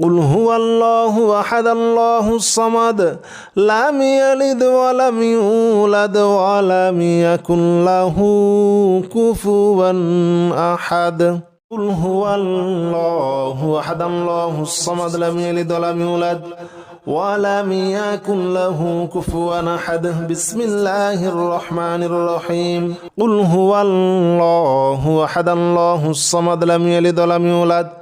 قل هو الله احد الله الصمد لم يلد ولم يولد ولم يكن له كفوا احد قل هو الله احد الله الصمد لم يلد ولم يولد ولم يكن له كفوا احد بسم الله الرحمن الرحيم قل هو الله احد الله الصمد لم يلد ولم يولد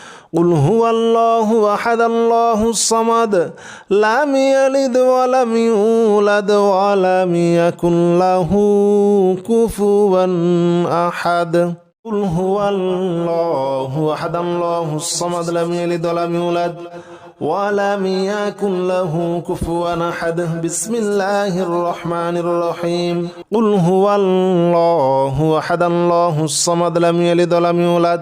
قل هو الله احد الله الصمد لم يلد ولم يولد ولم يكن له كفوا احد قل هو الله احد الله الصمد لم يلد ولم يولد ولم يكن له كفوا احد بسم الله الرحمن الرحيم قل هو الله احد الله الصمد لم يلد ولم يولد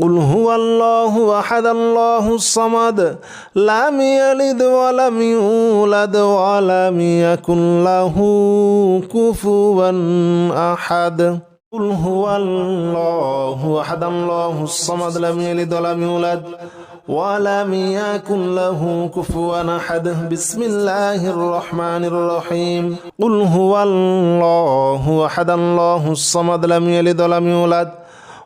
قل هو الله أحد الله الصمد لم يلد ولم يولد ولم يكن له كفوا أحد. قل هو الله أحد الله الصمد لم يلد ولم يولد ولم يكن له كفوا أحد. بسم الله الرحمن الرحيم. قل هو الله أحد الله الصمد لم يلد ولم يولد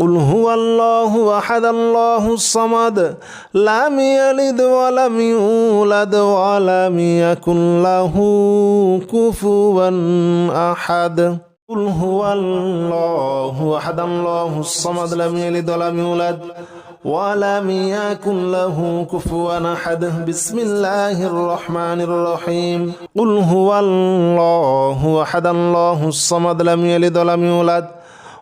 قل هو الله أحد الله الصمد لم يلد ولم يولد ولم يكن له كفوا أحد قل هو الله أحد الله الصمد لم يلد ولم يولد ولم يكن له كفوا أحد بسم الله الرحمن الرحيم قل هو الله أحد الله الصمد لم يلد ولم يولد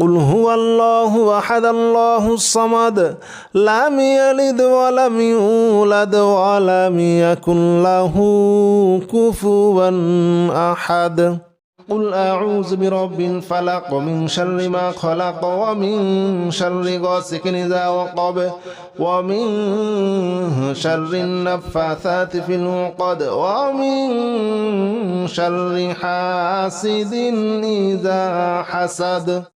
قل هو الله أحد الله الصمد لم يلد ولم يولد ولم يكن له كفوا أحد قل أعوذ برب الفلق من شر ما خلق ومن شر غاسق إذا وقب ومن شر النفاثات في العقد ومن شر حاسد إذا حسد